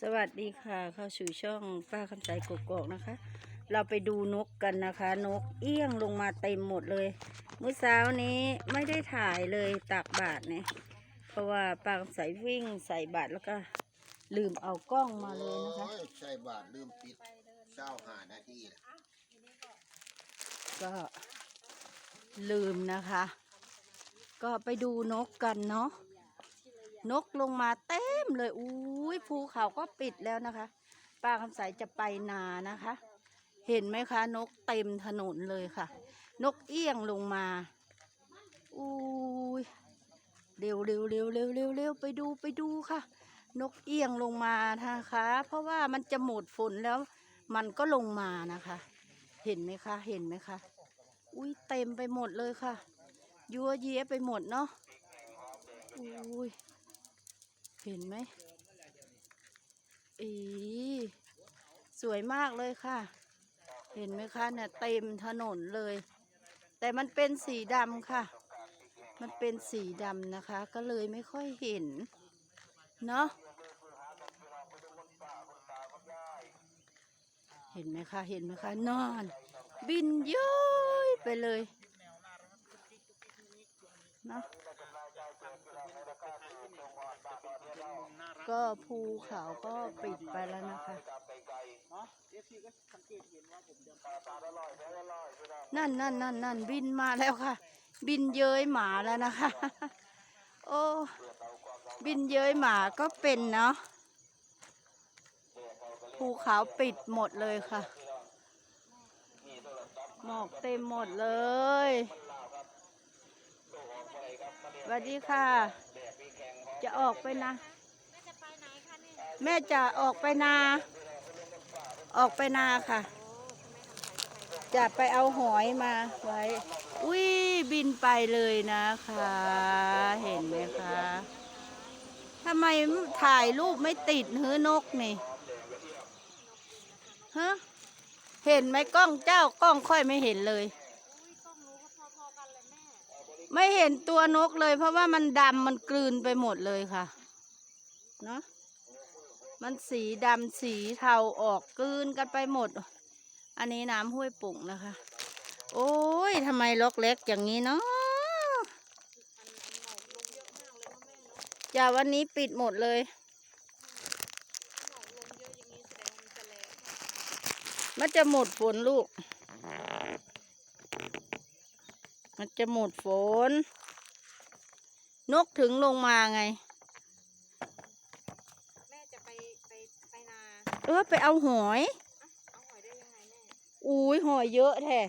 สวัสดีค่ะ เข้าสู่ช่องป้าคำใจกกอกนะคะ เราไปดูนกกันนะคะ นกเอี้ยงลงมาเต็มหมดเลยเมื่อเช้านี้ไม่ได้ถ่ายเลยตากบาทเนี่ยเพราะว่าป้าคำใจวิ่งใส่บาทแล้วก็ลืมเอากล้องมาเลยนะคะโอ้ยใส่บาทลืมปิดเช้าหานาทีแหละก็ลืมนะคะ ก็ไปดูนกกันเนาะ นกลงมาเต็มเลยอุ้ยภูเขาก็ปิดแล้วนะคะ ป้าคำใสจะไปนานะคะ เห็นไหมคะนกเต็มถนนเลยค่ะ นกเอี้ยงลงมาอุ้ยเร็วเร็วเร็วเร็วเร็วเร็วไปดูไปดูค่ะ นกเอี้ยงลงมานะคะ เพราะว่ามันจะหมดฝนแล้ว มันก็ลงมานะคะ เห็นไหมคะเห็นไหมคะอุ้ยเต็มไปหมดเลยค่ะ ยัวเยียไปหมดเนาะอุ้ย เห็นไหมอีสวยมากเลยค่ะ เห็นไหมคะเนี่ยเต็มถนนเลย แต่มันเป็นสีดำค่ะ มันเป็นสีดำนะคะ ก็เลยไม่ค่อยเห็น เนาะเห็นไหมคะ เห็นไหมคะ นอน บินย้อยไปเลย เนาะ ก็ภูเขาก็ปิดไปแล้วนะคะ นั่นนั่นนั่นนั่นบินมาแล้วค่ะ บินเย้ยหมาแล้วนะคะ โอ้บินเย้ยหมาก็เป็นเนาะภูเขาปิดหมดเลยค่ะ หมอกเต็มหมดเลยสวัสดีค่ะ จะออกไปนะ แม่จะออกไปนา ออกไปนาค่ะ จะไปเอาหอยมาไว้ อุ้ยบินไปเลยนะคะ เห็นไหมคะทำไมถ่ายรูปไม่ติดเฮือนกนี่ฮะเห็นไหมกล้องเจ้ากล้องค่อยไม่เห็นเลย ไม่เห็นตัวนกเลย เพราะว่ามันดำมันกลืนไปหมดเลยค่ะ เนาะ มันสีดำสีเทาออกกืนกันไปหมด อันนี้น้ำห้วยปุ่งนะคะ โอ้ยทำไมลกเล็กอย่างนี้เนาะจ้าวันนี้ปิดหมดเลยมันจะหมดฝนลูก มันจะหมดฝน นกถึงลงมาไง แม่จะไปไปไปนา เออไปเอาหอย เอาหอยได้ยังไงแม่อุ้ยหอยเยอะแท้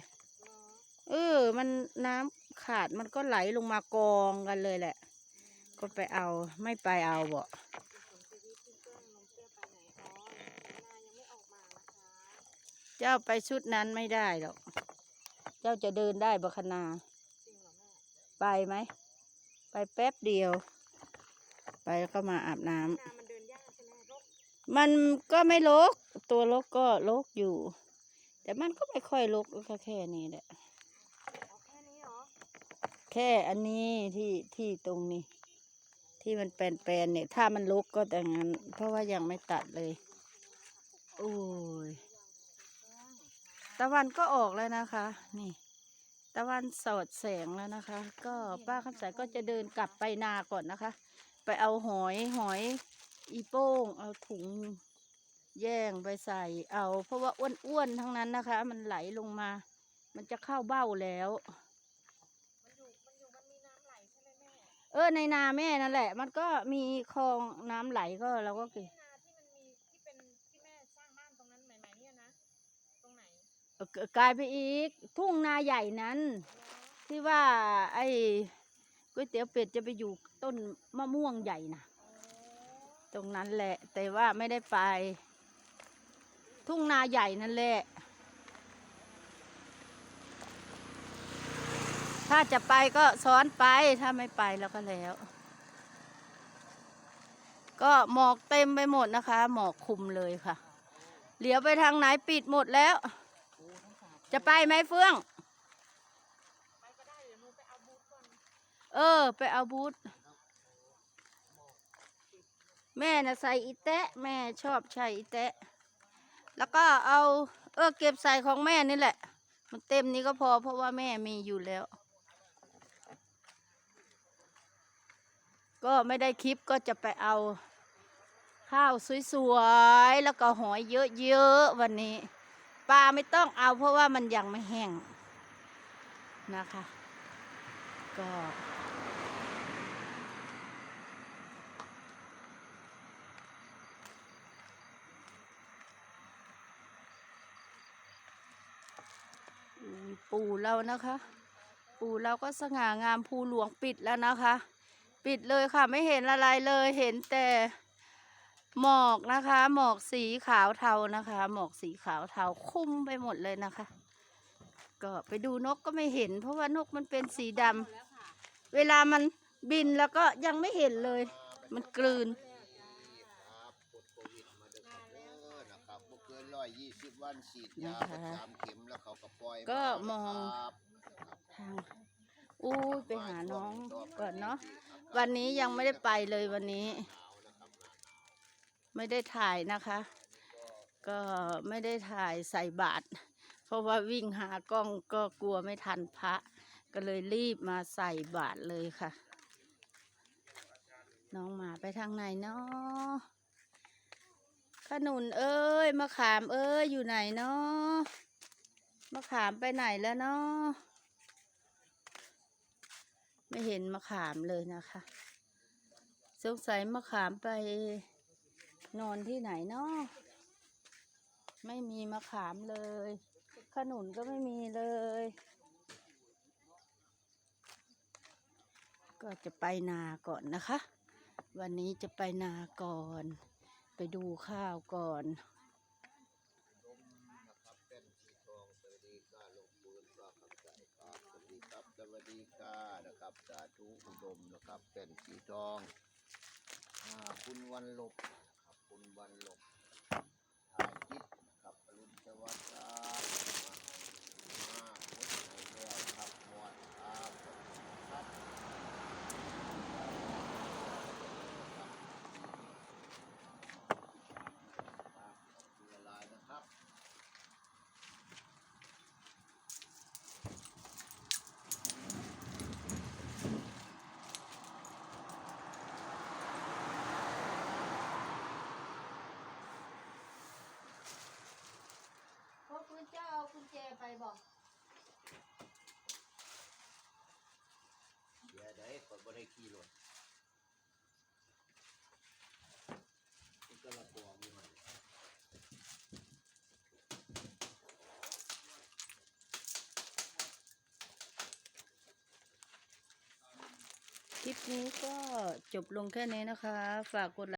เนาะเออ มันน้ำขาดมันก็ไหลลงมากองกันเลยแหละ ก็ไปเอาไม่ไปเอาบ่ผลชีวิตที่เพื่อนนมเสื้อไปไหนอ๋อนายังไม่ออกมานะคะเจ้าไปชุดนั้นไม่ได้หรอก เจ้าจะเดินได้บ่คณาจริงเหรอแม่ไปไหม ไปแป๊บเดียว ไปแล้วก็มาอาบน้ำ มันก็ไม่ลก ตัวลกก็ลกอยู่ แต่มันก็ไม่ค่อยลกก็แค่นี้แหละแค่นี้เหรอแค่อันนี้ที่ที่ตรงนี้ ที่มันแปลนๆเนี่ย ถ้ามันลกก็แต่งั้น เพราะว่ายังไม่ตัดเลยโอ้ยตะวันก็ออกแล้วนะคะ นี่ ตะวันสอดแสงแล้วนะคะ ก็ป้าคำใสก็จะเดินกลับไปนาก่อนนะคะ ไปเอาหอยหอย อีโป้งเอาถุงแย่งไปใส่เอา เพราะว่าอ้วนๆทั้งนั้นนะคะ มันไหลลงมา มันจะเข้าเบ้าแล้ว มันอยู่มันอยู่มันมีน้ำไหลใช่ไหมแม่เออในนาแม่นั่นแหละ มันก็มีคลองน้ำไหลก็เราก็กินที่นาที่มันมีที่เป็นที่แม่สร้างบ้านตรงนั้นใหม่ๆเนี่ยนะตรงไหนเออกลายไปอีก ทุ่งนาใหญ่นั้นเนาะที่ว่าไอ้ก๋วยเตี๋ยวเป็ดจะไปอยู่ต้นมะม่วงใหญ่นะโอ้ ตรงนั้นแหละ แต่ว่าไม่ได้ไป ทุ่งนาใหญ่นั่นแหละ ถ้าจะไปก็ซ้อนไปถ้าไม่ไปแล้วก็แล้ว ก็หมอกเต็มไปหมดนะคะ หมอกคุมเลยค่ะเหลียวไปทางไหนปิดหมดแล้ว จะไปไหมเฟื่องไปก็ได้เดี๋ยวนูไปเอาบูธก่อนเออ ไปเอาบูธ แม่น่ะใส่อีแตะแม่ชอบใช้อีแตะแล้วก็เอาเออเก็บใส่ของแม่นี่แหละ มันเต็มนี้ก็พอเพราะว่าแม่มีอยู่แล้ว ก็ไม่ได้คลิปก็จะไปเอา ข้าวสวยๆ แล้วก็หอยเยอะๆ วันนี้ปลาไม่ต้องเอาเพราะว่ามันยังไม่แห้งนะคะ ก็ ปู่เรานะคะ ปู่เราก็สง่างามภูหลวงปิดแล้วนะคะ ปิดเลยค่ะไม่เห็นอะไรเลยเห็นแต่หมอกนะคะ หมอกสีขาวเทานะคะ หมอกสีขาวเทาคุ้มไปหมดเลยนะคะ ก็ไปดูนกก็ไม่เห็น เพราะว่านกมันเป็นสีดำเวลามันบินแล้วก็ยังไม่เห็นเลย มันกลืน ครับกดโควิดมาเด้อครับเด้อนะครับบ่เกินร้ อยยี่สิบวันฉีดยานะคะประจำเข็มแล้วเขาก็ปล่อยก็ามองนะครับทางอู้ยไปหาน้องก่อนเนาะวันนี้ยังไม่ได้ไปเลยวันนี้ ไม่ได้ถ่ายนะคะ ก็ไม่ได้ถ่ายใส่บาตรเพราะว่าวิ่งหากล้องก็กลัวไม่ทันพระ ก็เลยรีบมาใส่บาตรเลยค่ะ น้องหมาไปทางไหนเนาะ ขนุนเอ้ยมะขามเอ้ยอยู่ไหนเนาะมะขามไปไหนแล้วเนาะไม่เห็นมะขามเลยนะคะสงสัยมะขามไปนอนที่ไหนเนาะไม่มีมะขามเลย ขนุนก็ไม่มีเลย ก็จะไปนาก่อนนะคะ วันนี้จะไปนาก่อน ไปดูข้าวก่อนนะครับเป็นสีทองสวัสดีค่ะหลวงปู่ก็ขับใจครับสวัสดีครับสวัสดีค่ะนะครับสาธุอุดมนะครับเป็นสีทองอ่าคุณวันลบนะครับคุณวันลบถ่ายคลิปนะครับอรุณสวัสดิ์ครับมามาพุทธในแก้วครับหมดครับครับ คืออะไรนะครับ พวกคุณเจ้าเอา กุญแจไปบอกเดี๋ยวได้คนบ่ได้ขี่รถมันก็ละกวงอยู่หั่นคลิปนี้ก็จบลงแค่นี้นะคะ ฝากกดไลค์